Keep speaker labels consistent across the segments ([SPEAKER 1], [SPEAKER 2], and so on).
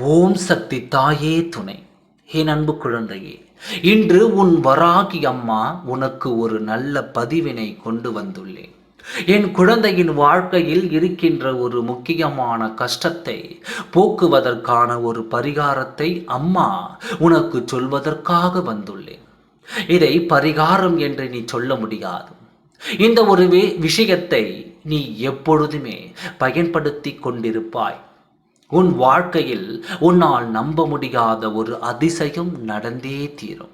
[SPEAKER 1] ஓம் சக்தி தாயே துணை. என் அன்பு குழந்தையே இன்று உன் வராகி அம்மா உனக்கு ஒரு நல்ல பதிவினை கொண்டு வந்துள்ளேன். என் குழந்தையின் வாழ்க்கையில் இருக்கின்ற ஒரு முக்கியமான கஷ்டத்தை போக்குவதற்கான ஒரு பரிகாரத்தை அம்மா உனக்கு சொல்வதற்காக வந்துள்ளேன். இதை பரிகாரம் என்று நீ சொல்ல முடியாது. இந்த ஒரு வே- விஷயத்தை நீ எப்பொழுதுமே பயன்படுத்தி கொண்டிருப்பாய். உன் வாழ்க்கையில் உன்னால் நம்ப முடியாத ஒரு அதிசயம் நடந்தே தீரும்.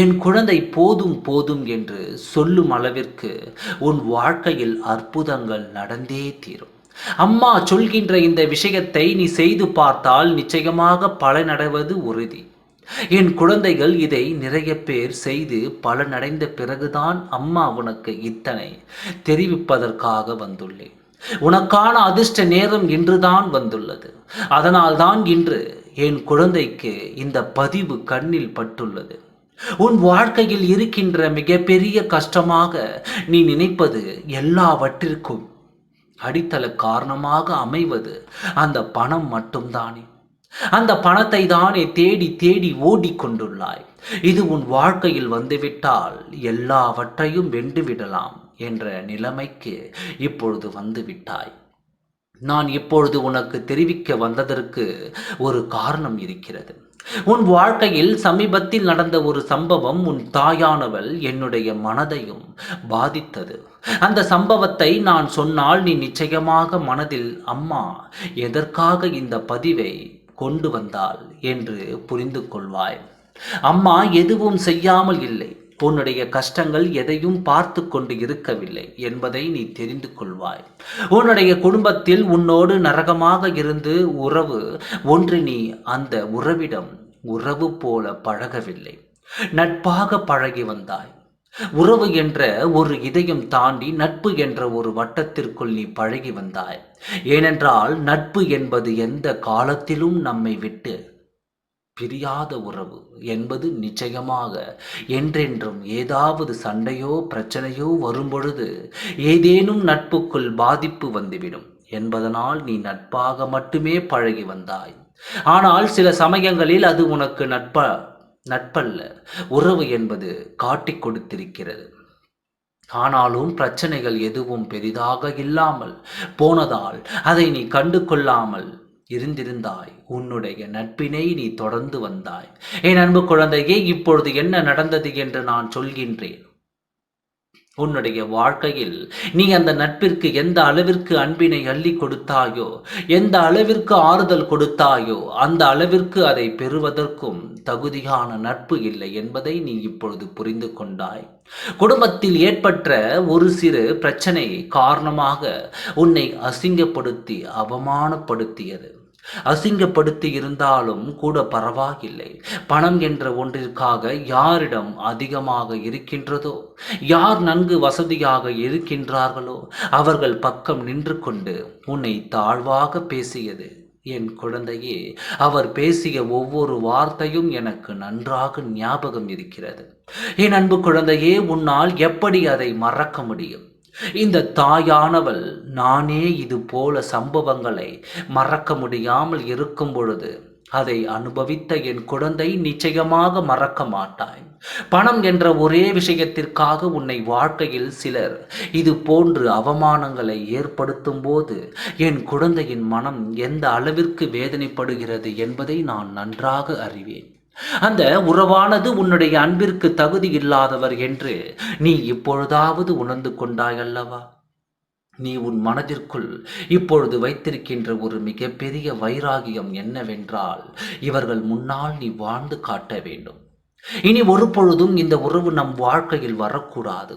[SPEAKER 1] என் குழந்தை போதும் போதும் என்று சொல்லும் அளவிற்கு உன் வாழ்க்கையில் அற்புதங்கள் நடந்தே தீரும். அம்மா சொல்கின்ற இந்த விஷயத்தை நீ செய்து பார்த்தால் நிச்சயமாக பலனடைவது உறுதி. என் குழந்தைகள் இதை நிறைய பேர் செய்து பலனடைந்த பிறகுதான் அம்மா உனக்கு இத்தனை தெரிவிப்பதற்காக வந்துள்ளேன். உனக்கான அதிர்ஷ்ட நேரம் இன்றுதான் வந்துள்ளது. அதனால்தான் இன்று என் குழந்தைக்கு இந்த பதிவு கண்ணில் பட்டுள்ளது. உன் வாழ்க்கையில் இருக்கின்ற மிகப்பெரிய கஷ்டமாக நீ நினைப்பது எல்லாவற்றிற்கும் அடித்தள காரணமாக அமைவது அந்த பணம் மட்டும்தானே. அந்த பணத்தை தானே தேடி தேடி ஓடிக்கொண்டுள்ளாய் இது உன் வாழ்க்கையில் வந்துவிட்டால் எல்லாவற்றையும் வென்றுவிடலாம் என்ற நிலைமைக்கு இப்பொழுது வந்துவிட்டாய் நான் இப்பொழுது உனக்கு தெரிவிக்க வந்ததற்கு ஒரு காரணம் இருக்கிறது. உன் வாழ்க்கையில் சமீபத்தில் நடந்த ஒரு சம்பவம் உன் தாயானவள் என்னுடைய மனதையும் பாதித்தது. அந்த சம்பவத்தை நான் சொன்னால் நீ நிச்சயமாக மனதில் அம்மா எதற்காக இந்த பதிவை கொண்டு வந்தாள்? என்று புரிந்து கொள்வாய். அம்மா எதுவும் செய்யாமல் இல்லை. உன்னுடைய கஷ்டங்கள் எதையும் பார்த்து கொண்டு இருக்கவில்லை என்பதை நீ தெரிந்து கொள்வாய். உன்னுடைய குடும்பத்தில் உன்னோடு நரகமாக இருந்து உறவு ஒன்று நீ அந்த உறவிடம் உறவு போல பழகவில்லை. நட்பாக பழகி வந்தாய். உறவு என்ற ஒரு இதயம் தாண்டி நட்பு என்ற ஒரு வட்டத்திற்குள் நீ பழகி வந்தாய். ஏனென்றால் நட்பு என்பது எந்த காலத்திலும் நம்மை விட்டு பிரியாத உறவு என்பது நிச்சயமாக என்றென்றும் ஏதாவது சண்டையோ பிரச்சனையோ வரும்பொழுது ஏதேனும் நட்புக்குள் பாதிப்பு வந்துவிடும் என்பதனால் நீ நட்பாக மட்டுமே பழகி வந்தாய். ஆனால் சில சமயங்களில் அது உனக்கு நட்ப நட்பல்ல. உறவு என்பது காட்டிக் கொடுத்திருக்கிறது. ஆனாலும் பிரச்சனைகள் எதுவும் பெரிதாக இல்லாமல் போனதால் அதை நீ கண்டு கொள்ளாமல் இருந்திருந்தாய். உன்னுடைய நட்பினை நீ தொடர்ந்து வந்தாய். என் அன்பு குழந்தையே இப்பொழுது என்ன நடந்தது என்று நான் சொல்கின்றேன். உன்னுடைய வாழ்க்கையில் நீ அந்த நட்பிற்கு எந்த அளவிற்கு அன்பினை அள்ளி கொடுத்தாயோ எந்த அளவிற்கு ஆறுதல் கொடுத்தாயோ அந்த அளவிற்கு அதை பெறுவதற்கும் தகுதியான நட்பு இல்லை என்பதை நீ இப்பொழுது புரிந்து கொண்டாய். குடும்பத்தில் ஏற்பட்ட ஒரு சிறு பிரச்சனை காரணமாக உன்னை அசிங்கப்படுத்தி அவமானப்படுத்தியது. அசிங்கப்படுத்தி இருந்தாலும் கூட பரவாயில்லை. பணம் என்ற ஒன்றிற்காக யாரிடம் அதிகமாக இருக்கின்றதோ? யார் நன்கு வசதியாக இருக்கின்றார்களோ? அவர்கள் பக்கம் நின்று கொண்டு உன்னை தாழ்வாக பேசியது. என் குழந்தையே அவர் பேசிய ஒவ்வொரு வார்த்தையும் எனக்கு நன்றாக ஞாபகம் இருக்கிறது. என் அன்பு குழந்தையே உன்னால் எப்படி அதை மறக்க முடியும்? இந்த தாயானவள் நானே இது போல சம்பவங்களை மறக்க முடியாமல் இருக்கும் பொழுது அதை அனுபவித்த என் குழந்தை நிச்சயமாக மறக்க மாட்டாய். பணம் என்ற ஒரே விஷயத்திற்காக உன்னை வாழ்க்கையில் சிலர் இது போன்று அவமானங்களை ஏற்படுத்தும் போது என் குழந்தையின் மனம் எந்த அளவிற்கு வேதனைப்படுகிறது என்பதை நான் நன்றாக அறிவேன். அந்த உறவானது உன்னுடைய அன்பிற்கு தகுதி இல்லாதவர் என்று நீ இப்பொழுதாவது உணர்ந்து கொண்டாய் அல்லவா நீ உன் மனதிற்குள் இப்பொழுது வைத்திருக்கின்ற ஒரு மிகப்பெரிய வைராகியம் என்னவென்றால் இவர்கள் முன்னால் நீ வாழ்ந்து காட்ட வேண்டும். இனி ஒரு பொழுதும் இந்த உறவு நம் வாழ்க்கையில் வரக்கூடாது.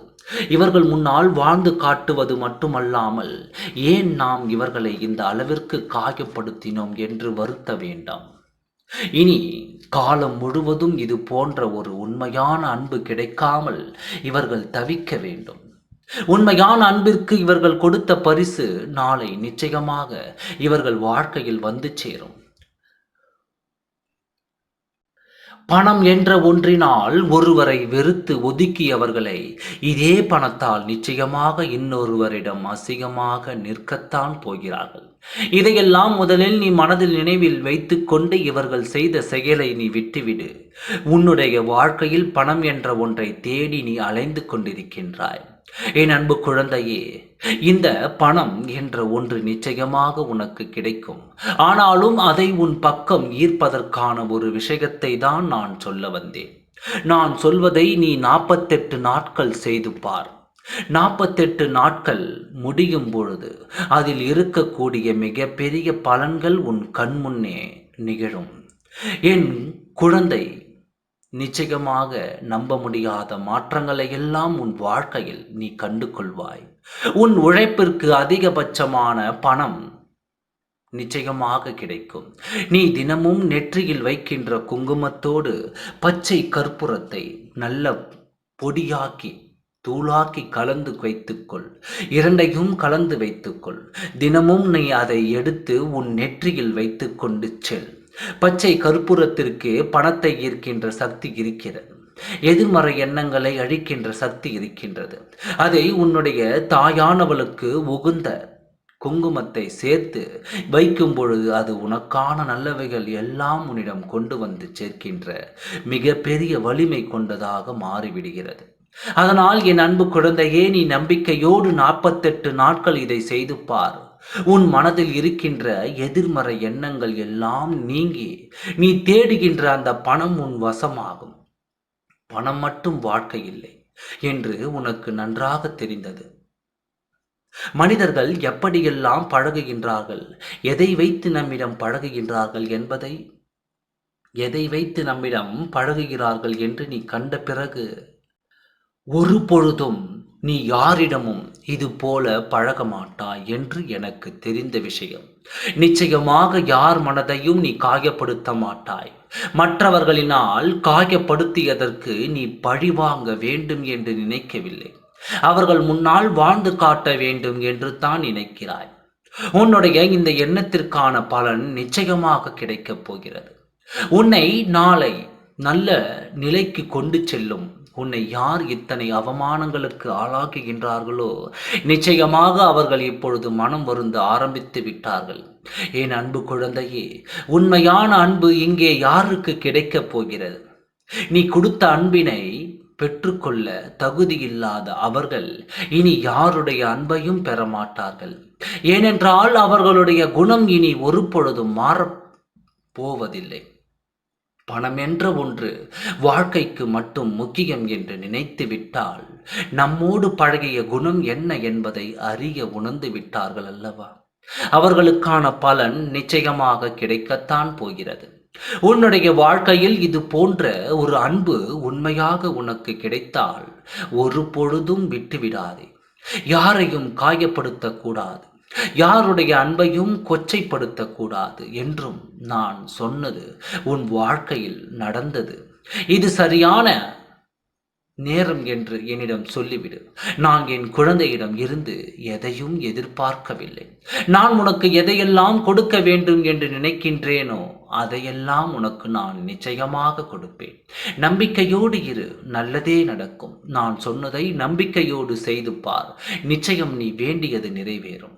[SPEAKER 1] இவர்கள் முன்னால் வாழ்ந்து காட்டுவது மட்டுமல்லாமல் ஏன் நாம் இவர்களை இந்த அளவிற்கு காயப்படுத்தினோம் என்று வருத்த வேண்டாம். இனி காலம் முழுவதும் இது போன்ற ஒரு உண்மையான அன்பு கிடைக்காமல் இவர்கள் தவிக்க வேண்டும். உண்மையான அன்பிற்கு இவர்கள் கொடுத்த பரிசு நாளை நிச்சயமாக இவர்கள் வாழ்க்கையில் வந்து சேரும். பணம் என்ற ஒன்றினால் ஒருவரை வெறுத்து ஒதுக்கியவர்களை இதே பணத்தால் நிச்சயமாக இன்னொருவரிடம் அசிங்கமாக நிற்கத்தான் போகிறார்கள். இதையெல்லாம் முதலில் நீ மனதில் நினைவில் வைத்துக்கொண்டு இவர்கள் செய்த செயலை நீ விட்டுவிடு. உன்னுடைய வாழ்க்கையில் பணம் என்ற ஒன்றை தேடி நீ அலைந்து கொண்டிருக்கின்றாய். என் அன்பு குழந்தையே இந்த பணம் என்ற ஒன்று நிச்சயமாக உனக்கு கிடைக்கும். ஆனாலும் அதை உன் பக்கம் ஈர்ப்பதற்கான ஒரு விஷயத்தை தான் நான் சொல்ல வந்தேன். நான் சொல்வதை நீ நாற்பத்தெட்டு நாட்கள் செய்து பார். நாற்பத்தெட்டு நாட்கள் முடியும் பொழுது அதில் இருக்கக்கூடிய மிகப்பெரிய பலன்கள் உன் கண்முன்னே நிகழும். என் குழந்தை நிச்சயமாக நம்ப முடியாத மாற்றங்களை எல்லாம் உன் வாழ்க்கையில் நீ கண்டு கொள்வாய் உன் உழைப்பிற்கு அதிகபட்சமான பணம் நிச்சயமாக கிடைக்கும். நீ தினமும் நெற்றியில் வைக்கின்ற குங்குமத்தோடு பச்சை கற்பூரத்தை நல்ல பொடியாக்கி தூளாக்கி கலந்து வைத்துக்கொள். இரண்டையும் கலந்து வைத்துக்கொள். தினமும் நீ அதை எடுத்து உன் நெற்றியில் வைத்து கொண்டு செல். பச்சை கற்பூரத்திற்கு பணத்தை ஈர்க்கின்ற சக்தி இருக்கிறது. எதிர்மறை எண்ணங்களை அழிக்கின்ற சக்தி இருக்கின்றது. அதை உன்னுடைய தாயானவளுக்கு உகுந்த குங்குமத்தை சேர்த்து வைக்கும் பொழுது அது உனக்கான நல்லவைகள் எல்லாம் உன்னிடம் கொண்டு வந்து சேர்க்கின்ற மிக பெரிய வலிமை கொண்டதாக மாறிவிடுகிறது. அதனால் என் அன்பு குழந்தையே நீ நம்பிக்கையோடு நாற்பத்தெட்டு நாட்கள் இதை செய்து பார். உன் மனதில் இருக்கின்ற எதிர்மறை எண்ணங்கள் எல்லாம் நீங்கி நீ தேடுகின்ற அந்த பணம் உன் வசமாகும். பணம் மட்டும் வாழ்க்கை இல்லை என்று உனக்கு நன்றாக தெரிந்தது. மனிதர்கள் எப்படியெல்லாம் பழகுகின்றார்கள்? எதை வைத்து நம்மிடம் பழகுகின்றார்கள் என்பதை? எதை வைத்து நம்மிடம் பழகுகிறார்கள் என்று நீ கண்ட பிறகு ஒரு பொழுதும் நீ யாரிடமும் இது போல பழக மாட்டாய் என்று எனக்கு தெரிந்த விஷயம். நிச்சயமாக யார் மனதையும் நீ காயப்படுத்த மாட்டாய். மற்றவர்களினால் காயப்படுத்தியதற்கு நீ பழிவாங்க வேண்டும் என்று நினைக்கவில்லை. அவர்கள் முன்னால் வாழ்ந்து காட்ட வேண்டும் என்று தான் நினைக்கிறாய். உன்னுடைய இந்த எண்ணத்திற்கான பலன் நிச்சயமாக கிடைக்கப் போகிறது. உன்னை நாளை நல்ல நிலைக்கு கொண்டு செல்லும் உன்னை யார் இத்தனை அவமானங்களுக்கு ஆளாக்குகின்றார்களோ நிச்சயமாக அவர்கள் இப்பொழுது மனம் வருந்து ஆரம்பித்து விட்டார்கள். என் அன்பு குழந்தையே உண்மையான அன்பு இங்கே யாருக்கு கிடைக்கப் போகிறது? நீ கொடுத்த அன்பினை பெற்றுக்கொள்ள தகுதியில்லாத அவர்கள் இனி யாருடைய அன்பையும் பெற மாட்டார்கள் ஏனென்றால் அவர்களுடைய குணம் இனி ஒரு பொழுதும் மாறப் போவதில்லை. பணம் என்ற ஒன்று வாழ்க்கைக்கு மட்டும் முக்கியம் என்று நினைத்து விட்டால் நம்மோடு பழகிய குணம் என்ன என்பதை அறிய உணர்ந்து விட்டார்கள் அல்லவா? அவர்களுக்கான பலன் நிச்சயமாக கிடைக்கத்தான் போகிறது. உன்னுடைய வாழ்க்கையில் இது போன்ற ஒரு அன்பு உண்மையாக உனக்கு கிடைத்தால் ஒரு பொழுதும் விட்டுவிடாதே. யாரையும் காயப்படுத்தக்கூடாது. யாருடைய அன்பையும் கொச்சைப்படுத்தக்கூடாது என்றும் நான் சொன்னது உன் வாழ்க்கையில் நடந்தது. இது சரியான நேரம் என்று என்னிடம் சொல்லிவிடு. நான் என் குழந்தையிடம் இருந்து எதையும் எதிர்பார்க்கவில்லை. நான் உனக்கு எதையெல்லாம் கொடுக்க வேண்டும் என்று நினைக்கின்றேனோ அதையெல்லாம் உனக்கு நான் நிச்சயமாக கொடுப்பேன். நம்பிக்கையோடு இரு நல்லதே நடக்கும். நான் சொன்னதை நம்பிக்கையோடு செய்து பார். நிச்சயம் நீ வேண்டியது நிறைவேறும்.